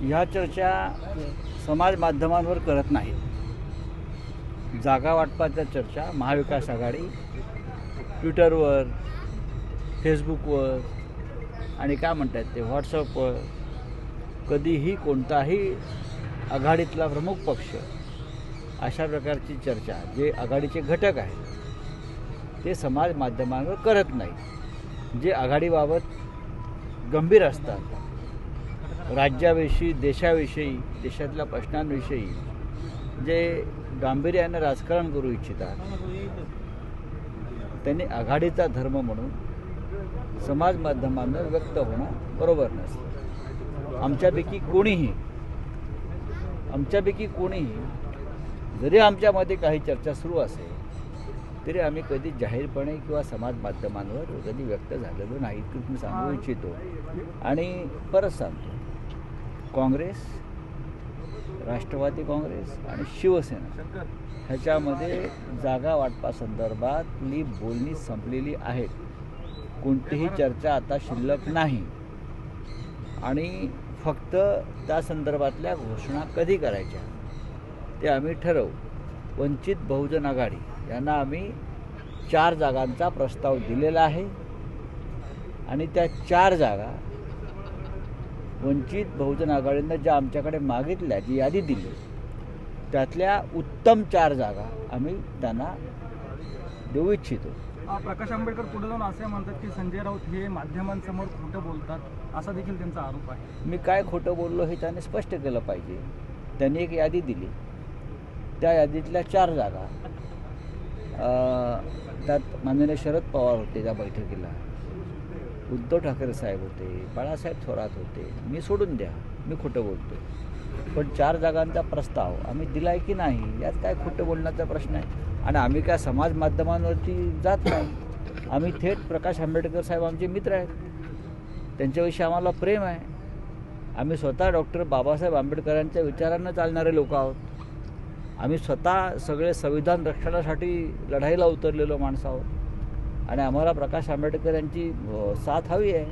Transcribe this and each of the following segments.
ह्या चर्चा समाज माध्यमांवर करत नाही. जागा वाटपाच्या चर्चा महाविकास आघाडी ट्विटरवर फेसबुकवर आणि काय म्हणतात ते व्हॉट्सअपवर कधीही कोणताही आघाडीतला प्रमुख पक्ष अशा प्रकारची चर्चा जे आघाडीचे घटक आहेत ते समाज माध्यमांवर करत नाही. जे आघाडीबाबत गंभीर असतात राज्याविषयी देशाविषयी देशातल्या प्रश्नांविषयी जे गांभीर्यानं राजकारण करू इच्छितात त्यांनी आघाडीचा धर्म म्हणून समाज माध्यमांवर व्यक्त होणं बरोबर नसतं. आमच्यापैकी कोणीही आमच्यापैकी कोणीही जरी आमच्यामध्ये काही चर्चा सुरू असेल तरी आम्ही कधी जाहीरपणे किंवा समाज माध्यमांवर कधी व्यक्त झालेलो नाही तुम्ही मी सांगू इच्छितो. आणि परत सांगतो. काँग्रेस राष्ट्रवादी काँग्रेस आणि शिवसेना ह्याच्यामध्ये जागा वाटपासंदर्भातली बोलणी संपलेली आहेत. कोणतीही चर्चा आता शिल्लक नाही. आणि फक्त त्या संदर्भातल्या घोषणा कधी करायच्या ते आम्ही ठरवू. वंचित बहुजन आघाडी यांना आम्ही चार जागांचा प्रस्ताव दिलेला आहे. आणि त्या चार जागा वंचित बहुजन आघाडीनं ज्या आमच्याकडे मागितल्या जी यादी दिली त्यातल्या उत्तम चार जागा आम्ही त्यांना देऊ इच्छितो. प्रकाश आंबेडकर पुढे जाऊन असे म्हणतात की संजय राऊत हे माध्यमांसमोर खोटं बोलतात असा देखील त्यांचा आरोप आहे. मी काय खोटं बोललो हे त्याने स्पष्ट केलं पाहिजे. त्यांनी एक यादी दिली. त्या यादीतल्या चार जागा त्यात माननीय शरद पवार होते त्या बैठकीला. उद्धव ठाकरे साहेब होते बाळासाहेब थोरात होते मी सोडून द्या मी खोटं बोलतो पण चार जागांचा प्रस्ताव आम्ही दिला आहे की नाही यात काय खोटं बोलण्याचा प्रश्न आहे? आणि आम्ही काय समाज माध्यमांवरती जात नाही? आम्ही थेट प्रकाश आंबेडकर साहेब आमचे मित्र आहेत. त्यांच्याविषयी आम्हाला प्रेम आहे. आम्ही स्वतः डॉक्टर बाबासाहेब आंबेडकरांच्या विचारांना चालणारे लोक आहोत. आम्ही स्वतः सगळे संविधान रक्षणासाठी लढाईला उतरलेलो माणसं आहोत. आणि आम्हाला प्रकाश आंबेडकर यांची साथ हवी आहे.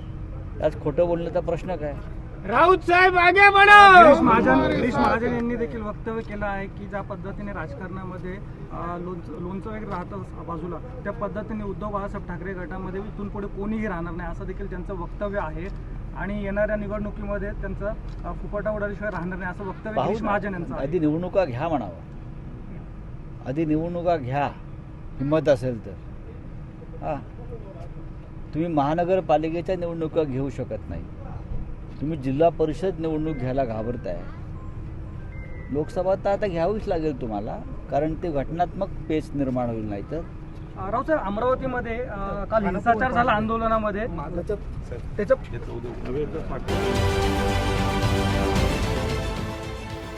त्यात खोटं बोलण्याचा प्रश्न काय? राऊत साहेब आगे गिरीश महाजन गिरीश महाजन यांनी देखील वक्तव्य केलं आहे की ज्या पद्धतीने राजकारणामध्ये लोणचं लोणचं वगैरे राहतं बाजूला त्या पद्धतीने उद्धव बाळासाहेब ठाकरे गटामध्ये इथून पुढे कोणीही राहणार नाही असं देखील त्यांचं वक्तव्य आहे. आणि येणाऱ्या निवडणुकीमध्ये त्यांचं अ, फुफाटा उडाल्याशिवाय राहणार नाही असं वक्तव्य गिरीश ना. महाजन यांचं आधी निवडणुका घ्या म्हणावं. आधी निवडणुका घ्या. हिंमत असेल तर. तुम्ही महानगरपालिकेच्या निवडणुका घेऊ शकत नाही. तुम्ही जिल्हा परिषद निवडणूक घ्यायला घाबरताय. लोकसभा तर आता घ्यावीच लागेल तुम्हाला कारण ते घटनात्मक पेच निर्माण होईल नाही तर राऊत साहेब अमरावतीमध्ये काल हिंसाचार झाला आंदोलनामध्ये. त्याच्या